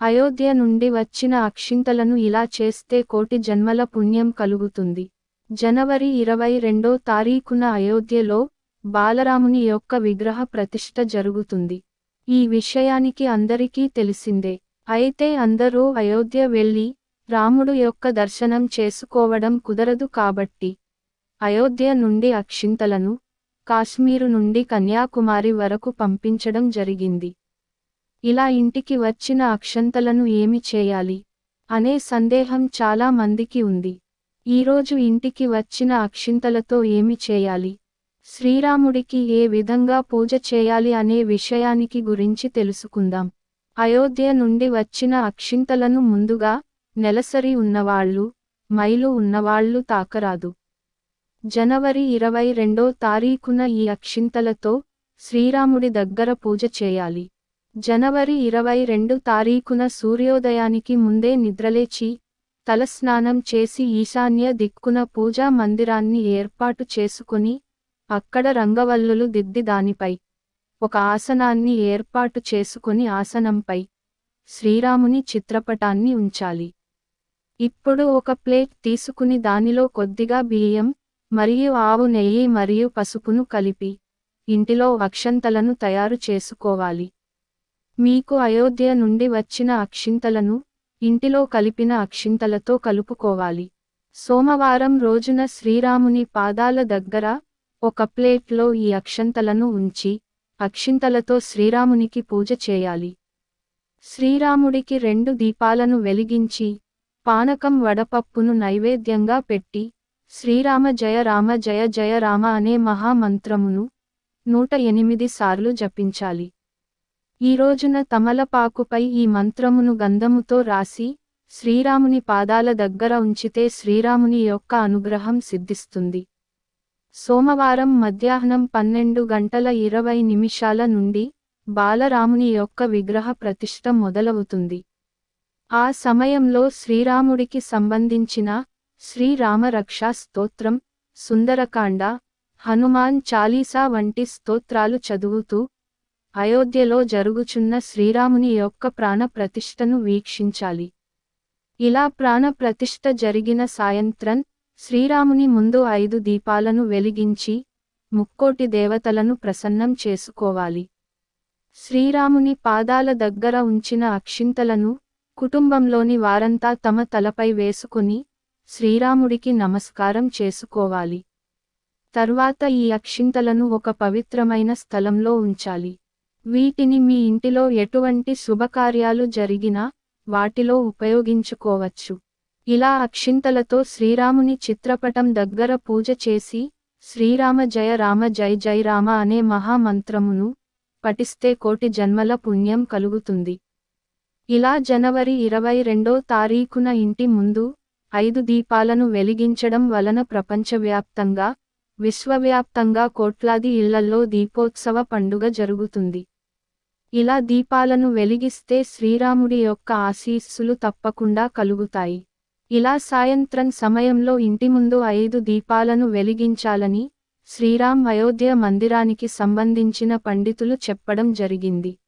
అయోధ్య నుండి వచ్చిన అక్షింతలను ఇలా చేస్తే కోటి జన్మల పుణ్యం కలుగుతుంది. జనవరి ఇరవై రెండో తారీఖున అయోధ్యలో బాలరాముని యొక్క విగ్రహ ప్రతిష్ఠ జరుగుతుంది. ఈ విషయానికి అందరికీ తెలిసిందే. అయితే అందరూ అయోధ్య వెళ్ళి రాముడు యొక్క దర్శనం చేసుకోవడం కుదరదు కాబట్టి అయోధ్య నుండి అక్షింతలను కాశ్మీరు నుండి కన్యాకుమారి వరకు పంపించడం జరిగింది. ఇలా ఇంటికి వచ్చిన అక్షంతలను ఏమి చేయాలి? అనే సందేహం చాలా మందికి ఉంది. ఈరోజు ఇంటికి వచ్చిన అక్షింతలతో ఏమి చేయాలి? శ్రీరాముడికి ఏ విధంగా పూజ చేయాలి అనే విషయానికి గురించి తెలుసుకుందాం. అయోధ్య నుండి వచ్చిన అక్షింతలను ముందుగా నెలసరి ఉన్నవాళ్ళు మైలు ఉన్నవాళ్ళు తాకరాదు. జనవరి ఇరవై రెండో తారీఖున ఈ అక్షింతలతో శ్రీరాముడి దగ్గర పూజ చేయాలి. జనవరి ఇరవై రెండు తారీఖున సూర్యోదయానికి ముందే నిద్రలేచి తలస్నానం చేసి ఈశాన్య దిక్కున పూజా మందిరాన్ని ఏర్పాటు చేసుకుని అక్కడ రంగవల్లులు దిద్ది దానిపై ఒక ఆసనాన్ని ఏర్పాటు చేసుకుని ఆసనంపై శ్రీరాముని చిత్రపటాన్ని ఉంచాలి. ఇప్పుడు ఒక ప్లేట్ తీసుకుని దానిలో కొద్దిగా బియ్యం మరియు ఆవు నెయ్యి మరియు పసుపును కలిపి ఇంటిలో అక్షంతలను తయారు చేసుకోవాలి. మీకు అయోధ్య నుండి వచ్చిన అక్షింతలను ఇంటిలో కలిపిన అక్షింతలతో కలుపుకోవాలి. సోమవారం రోజున శ్రీరాముని పాదాల దగ్గర ఒక ప్లేట్లో ఈ అక్షంతలను ఉంచి అక్షింతలతో శ్రీరామునికి పూజ చేయాలి. శ్రీరాముడికి రెండు దీపాలను వెలిగించి పానకం వడపప్పును నైవేద్యంగా పెట్టి శ్రీరామ జయ రామ జయ జయ రామ అనే మహామంత్రమును నూట ఎనిమిది సార్లు జపించాలి. ఈ రోజున తమలపాకుపై ఈ మంత్రమును గంధముతో రాసి శ్రీరాముని పాదాల దగ్గర ఉంచితే శ్రీరాముని యొక్క అనుగ్రహం సిద్ధిస్తుంది. సోమవారం మధ్యాహ్నం పన్నెండు గంటల ఇరవై నిమిషాల నుండి బాలరాముని యొక్క విగ్రహ ప్రతిష్ట మొదలవుతుంది. ఆ సమయంలో శ్రీరాముడికి సంబంధించిన శ్రీరామ రక్షా స్తోత్రం సుందరకాండ హనుమాన్ చాలీసా వంటి స్తోత్రాలు చదువుతూ అయోధ్యలో జరుగుచున్న శ్రీరాముని యొక్క ప్రాణ ప్రతిష్టను వీక్షించాలి. ఇలా ప్రాణప్రతిష్ఠ జరిగిన సాయంత్రం శ్రీరాముని ముందు ఐదు దీపాలను వెలిగించి ముక్కోటి దేవతలను ప్రసన్నం చేసుకోవాలి. శ్రీరాముని పాదాల దగ్గర ఉంచిన అక్షింతలను కుటుంబంలోని వారంతా తమ తలపై వేసుకుని శ్రీరాముడికి నమస్కారం చేసుకోవాలి. తర్వాత ఈ అక్షింతలను ఒక పవిత్రమైన స్థలంలో ఉంచాలి. వీటిని మీ ఇంటిలో ఎటువంటి శుభకార్యాలు జరిగినా వాటిలో ఉపయోగించుకోవచ్చు. ఇలా అక్షింతలతో శ్రీరాముని చిత్రపటం దగ్గర పూజ చేసి శ్రీరామ జయ రామ జై జై రామ అనే మహామంత్రమును పఠిస్తే కోటి జన్మల పుణ్యం కలుగుతుంది. ఇలా జనవరి ఇరవై రెండో తారీఖున ఇంటి ముందు ఐదు దీపాలను వెలిగించడం వలన ప్రపంచవ్యాప్తంగా విశ్వవ్యాప్తంగా కోట్లాది ఇళ్ళల్లో దీపోత్సవ పండుగ జరుగుతుంది. ఇలా దీపాలను వెలిగిస్తే శ్రీరాముడి యొక్క ఆశీస్సులు తప్పకుండా కలుగుతాయి. ఇలా సాయంత్రం సమయంలో ఇంటి ముందు ఐదు దీపాలను వెలిగించాలని శ్రీరామ్ అయోధ్య మందిరానికి సంబంధించిన పండితులు చెప్పడం జరిగింది.